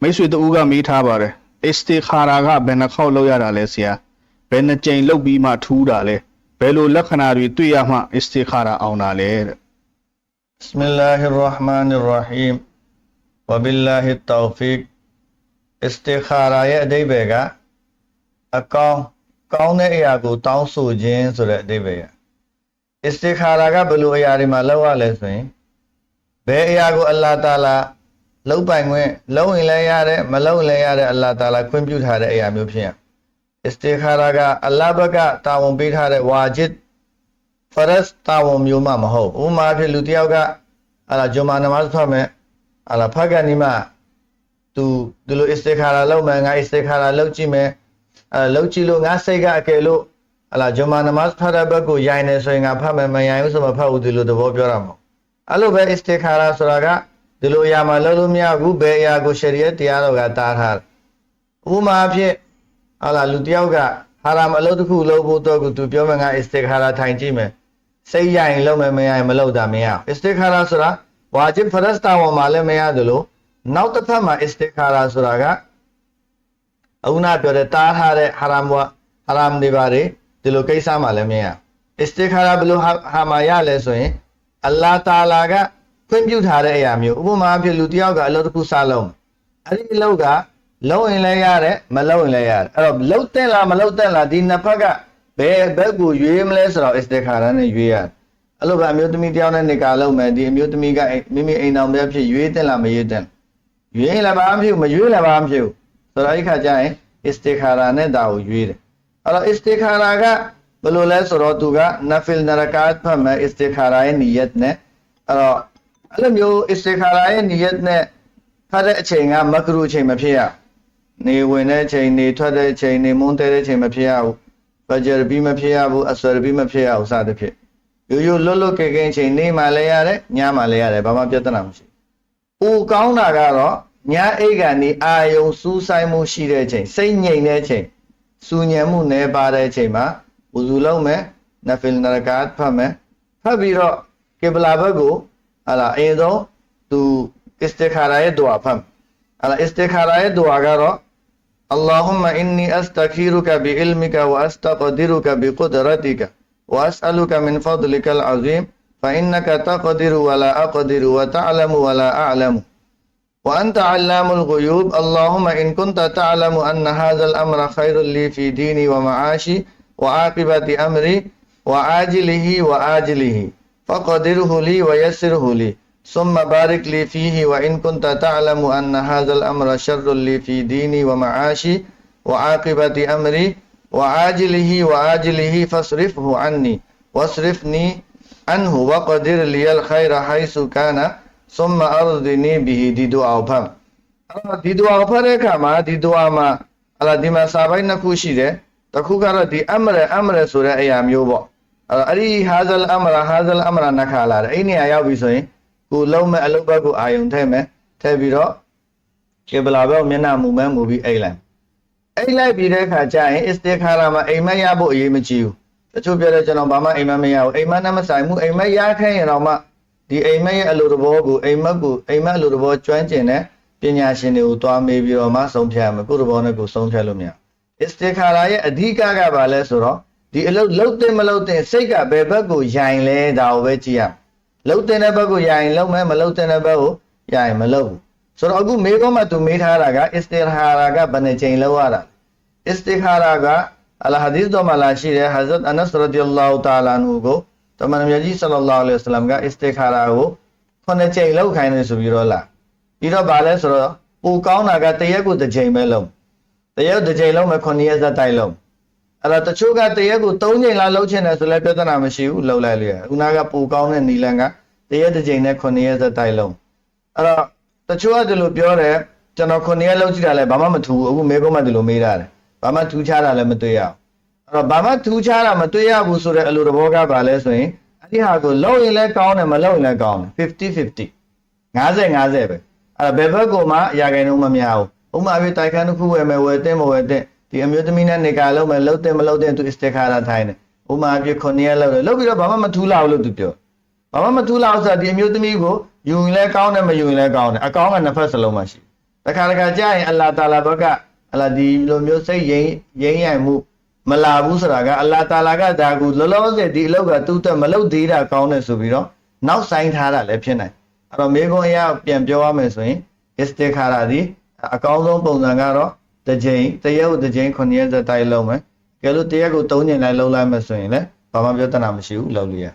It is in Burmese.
မိတ်ဆွေတူကမေးထားပါတယ်အစ္စတီခါရာကဘယ်နှခေါက်လောက်ရတာလဲဆရာဘယ်နှကြိမ်လောက်ပြီးမှထူးတာလဲဘယ်လိုလက္ခဏာတွေတွေ့ရမှအစ္စတီခါရာအောင်တာလဲတဲ့ بسم الله الرحمن الرحيم وبالله التوفيق အစ္စတိခါရာရဲ့အဓိပ္ပာယ်ကအကောင်းကောင်းတဲ့အရာကိုတောင်းဆိုခြင်းဆိုတဲ့အဓိပ္ပာယ်ရအစ္စတိခါရာကဘယ်လိုအရာတွေမှာလောက်ရလဲဆိုရင်ဘယ်အရာကိုအလ္လာဟ်တာလာ လောက်ပိုင်ခွင့်လုံးရင်လည်းရတယ်မလုံးရင်လည်းရတယ်အလ္လာဟ်တာလာခွင့်ပြုထားတဲ့အရာမျိုးဖြစ်ရအစ္စတိခါရာကအလ္လာဟ်ဘက်ကတာဝန်ပေးထားတဲ့ဝါဂျစ် first တာဝန်မျိုးမှမဟုတ်ဥပမာဖြစ်လူတစ်ယောက်ကဟာလာဂျုမာနမတ်ဖတ်မယ်ဟာလာဖတ်ကန်ဒီမှာသူဒီလို istikhara လုပ်မယ်ငါ istikhara လုပ်ကြည့်မယ်အဲလုပ်ကြည့်လို့ငါစိတ်ကအကယ်လို့ဟာလာဂျုမာနမတ်ဖတ်တဲ့ဘက်ကိုရိုင်းနေဆိုရင်ငါဖတ်မယ်မရိုင်းဘူးဆိုမှဖတ်ဦးဒီလိုသဘောပြောတာမဟုတ်အဲ့လိုပဲ istikhara ဆိုတာက ဒီလိုအရာမှာလုပ်လို့မရဘူးဘယ်အရာကိုရှရီယတ်တရားတော်ကတားထားတယ်ဥပမာအဖြစ်ဟာလာလူတစ်ယောက်ကဟာရာမအလုပ်တစ်ခုလုပ်ဖို့တော့သူပြောမယ်ငါ istikhara ထိုင်ကြည့်မယ်စိတ်ရရင်လုံးမယ်မရရင်မလုပ်တာမရအောင် istikhara ဆိုတာဝါဂျစ်ဖရစတာဝမှာလည်းမရသလိုနောက်တစ်ဖက်မှာ istikhara ဆိုတာကအခုနပြောတဲ့တားထားတဲ့ဟာရမ်ဝဟာရမ်တွေပါတယ်ဒီလိုကိစ္စမှလည်းမရ istikhara ဘယ်လိုဟာမှာရလဲဆိုရင်အလ္လာဟ်တာလာက ခွင့်ပြုထားတဲ့အရာမျိုးဥပမာအဖြစ်လူတစ်ယောက်ကအလုပ်တစ်ခုစလုပ်အဲ့ဒီအလုပ်ကလုံးရင်လည်းရတယ်မလုံးရင်လည်းရတယ်အဲ့တော့လုံးတဲ့လားမလုံးတဲ့လားဒီနှစ်ဖက်ကဘယ်ဘက်ကိုရွေးမလဲဆိုတော့ istikhara နဲ့ရွေးရတယ်အဲ့လိုပဲအမျိုးသမီးတယောက်နဲ့နေကာလုံးမယ်ဒီအမျိုးသမီးကမိမိအိမ်တော်ပဲဖြစ်ရွေးတဲ့လားမရွေးတဲ့ရွေးရင်လည်းဘာမှမဖြစ်ဘူးမရွေးလည်းဘာမှမဖြစ်ဘူးဆိုတော့အဲ့ခါကျရင် istikhara နဲ့ဒါကိုရွေးတယ်အဲ့တော့ istikhara ကဘယ်လိုလဲဆိုတော့သူက nafil narakat ဖတ်မယ် istikhara ရဲ့ niyat နဲ့အဲ့တော့ အဲ့လိုမျိုး istikhara ရဲ့ niyat နဲ့ဖတ်တဲ့အချိန်ကမကရုအချိန်မဖြစ်ရနေဝင်တဲ့အချိန်နေထွက်တဲ့အချိန်နေမွန်းတဲ့အချိန်မဖြစ်ရဘူးဖဂျရပြီးမဖြစ်ရဘူးအဆရပြီးမဖြစ်ရဘူးစသဖြင့်ရိုးရိုးလွတ်လွတ်ကဲကဲအချိန်နေမှလည်းရတယ်ညမှလည်းရတယ်ဘာမှပြဿနာမရှိဘူး။ပူကောင်းတာကတော့ညအိတ်ကနေအာယုံစူးဆိုင်မှုရှိတဲ့အချိန်စိတ်ငြိမ်တဲ့အချိန်စူညံမှုနေပါတဲ့အချိန်မှာဝူဇူလုံးမယ်နဖီလ်နရကာတ်ဖတ်မယ်ဖတ်ပြီးတော့ကေဘလာဘက်ကို ဟာလာအရင်ဆုံးသူအစ္စတိခါရာရဲ့ဒွါဖတ်ဟာလာအစ္စတိခါရာရဲ့ဒွါကတော့ اللهم إني أستخيرك بعلمك وأستقدرك بقدرتك وأسألك من فضلك العظيم فإنك تقدر ولا أقدر وتعلم ولا أعلم وأنت علام الغيوب اللهم إن كنت تعلم أن هذا الأمر خير لي في ديني ومعاشي وعاقبة أمري وعاجله وآجله فقدره لي ويسره لي ثم بارك لي فيه وإن كنت تعلم أن هذا الأمر شر لي في ديني ومعاشي وعاقبة أمري وعاجله وآجله فاصرفه عني واصرفني عنه وقدر لي الخير حيث كان ثم أرضني به ဒီဒူအာဖတ်အဲ့တော့ဒီဒူအာဖတ်တဲ့အခါမှာဒီဒူအာမှာအလားဒီမှာစာပိုင်းနှစ်ခုရှိတယ်တစ်ခုကတော့ဒီအမရအမရဆိုတဲ့အရာမျိုးပေါ့ အဲ့တော့အဲ့ဒီဟာဇလ်အမရဟာဇလ်အမရနခါလာတယ်အဲ့ဒီနေရာရောက်ပြီဆိုရင်ကိုလုံးမဲ့အလုပ်ဘက်ကိုအာယုံထည့်မယ်ထည့်ပြီးတော့ကေဘလာဘက်ကိုမျက်နှာမူမဲမူပြီးအိတ်လိုက်အိတ်လိုက်ပြီးတဲ့အခါကျရင် istikhara မှာအိမ်မက်ရဖို့အရေးမကြီးဘူးတချို့ပြောတယ်ကျွန်တော်ဘာမှအိမ်မက်မရဘူးအိမ်မက်နဲ့မဆိုင်ဘူးအိမ်မက်ရခဲ့ရင်တော့မှဒီအိမ်မက်ရဲ့အလိုတဘောကိုအိမ်မက်ကိုအိမ်မက်အလိုတဘောကျွမ်းကျင်တဲ့ပညာရှင်တွေကိုတွားမေးပြီးတော့မှဆုံးဖြတ်ရမယ်ကိုယ့်တဘောနဲ့ကိုယ်ဆုံးဖြတ်လို့မရဘူး istikhara ရဲ့အဓိကကဘာလဲဆိုတော့ ဒီအလုပ်လုပ်တဲ့မလုပ်တဲ့စိတ်ကဘယ်ဘက်ကိုယိုင်လဲဒါကိုပဲကြည့်ရမယ်လုပ်တဲ့ဘက်ကိုယိုင်လုပ်မယ်မလုပ်တဲ့ဘက်ကိုယိုင်မလုပ်ဘူးဆိုတော့အခုမေးခွန်းမှာသူမေးထားတာက istikhara ကဘယ်နှချိန်လုပ်ရတာ istikhara ကအလဟာဒီသ်တော်မှာလာရှိတဲ့ Hazrat Anas radiyallahu ta'ala anhu ကိုတမန်တော်မြတ်ကြီး sallallahu alaihi wasallam က istikhara ကိုခုနှစ်ချိန်လောက်ခိုင်းတယ်ဆိုပြီးတော့လာပြီးတော့ဗာလဲဆိုတော့ပူကောင်းတာကတရက်ကိုတစ်ချိန်ပဲလုံးတရက်တစ်ချိန်လုံးပဲခုနှစ်ရက်ဇက်တိုက်လုံး အဲ့တော့တချို့ကတရက်ကို၃ချိန်လာလုံးချင်တယ်ဆိုလဲပြဿနာမရှိဘူးလှုပ်လိုက်လေခုနကပူကောင်းတဲ့နီလန်ကတရက်တစ်ချိန်နဲ့ခုနှစ်ရက်ဇက်တိုက်လုံးအဲ့တော့တချို့ကဒီလိုပြောတယ်ကျွန်တော်ခုနှစ်ရက်လုံးကြည့်တာလဲဘာမှမထူဘူးအခုမေကုန်းမှဒီလိုမေးတာတယ်ဘာမှထူးခြားတာလည်းမတွေ့ရဘူးအဲ့တော့ဘာမှထူးခြားတာမတွေ့ရဘူးဆိုတဲ့အလိုတဘောကဘာလဲဆိုရင်အဲ့ဒီဟာကိုလုံးရင်လည်းကောင်းတယ်မလုံးရင်လည်းကောင်းတယ်50 50 50 50ပဲအဲ့ဘယ်ဘက်ကမှအရာခိုင်နှုန်းမများဘူးဥပမာပြတိုက်ခန်းတစ်ခုဝယ်မယ်ဝယ်တင်မဝယ်တင် ဒီအမျိုးသမီးနဲ့နေကာလုံးမယ်လုံးတင်မလုံးတင်သူ istikhara ထိုင်းတယ်ဥပမာပြ9ရက်လောက်တယ်လောက်ပြီးတော့ဘာမှမထူးလောက်လို့သူပြောဘာမှမထူးလောက်ဆိုတာဒီအမျိုးသမီးကိုယူရင်လည်းကောင်းတယ်မယူရင်လည်းကောင်းတယ်အကောင်းကနှစ်ဖက်စလုံးမှရှိတတခါတခါကြာရင်အလ္လာဟ်တာလာဘက်ကအလ္လာဟ်ဒီလိုမျိုးစိတ်ရင်းရင်းရိုင်မှုမလာဘူးဆိုတာကအလ္လာဟ်တာလာကဒါကူလောလောဆယ်ဒီအလောက်ကသူ့တက်မလုပ်သေးတာကောင်းတယ်ဆိုပြီးတော့နောက်ဆိုင်ထားတာလည်းဖြစ်နိုင်အဲ့တော့မေခွန်းအရာပြန်ပြောရမယ်ဆိုရင် istikhara ဒီအကောင်းဆုံးပုံစံကတော့ တစ်ချိန်တရက်ကိုတစ်ချိန်9ရက်သက်တိုက်လုံးမယ်ကဲလို့တရက်ကို3ချိန်လိုက်လုံးလိုက်မယ်ဆိုရင်လည်းဘာမှပြဿနာမရှိဘူးလုပ်လို့ရ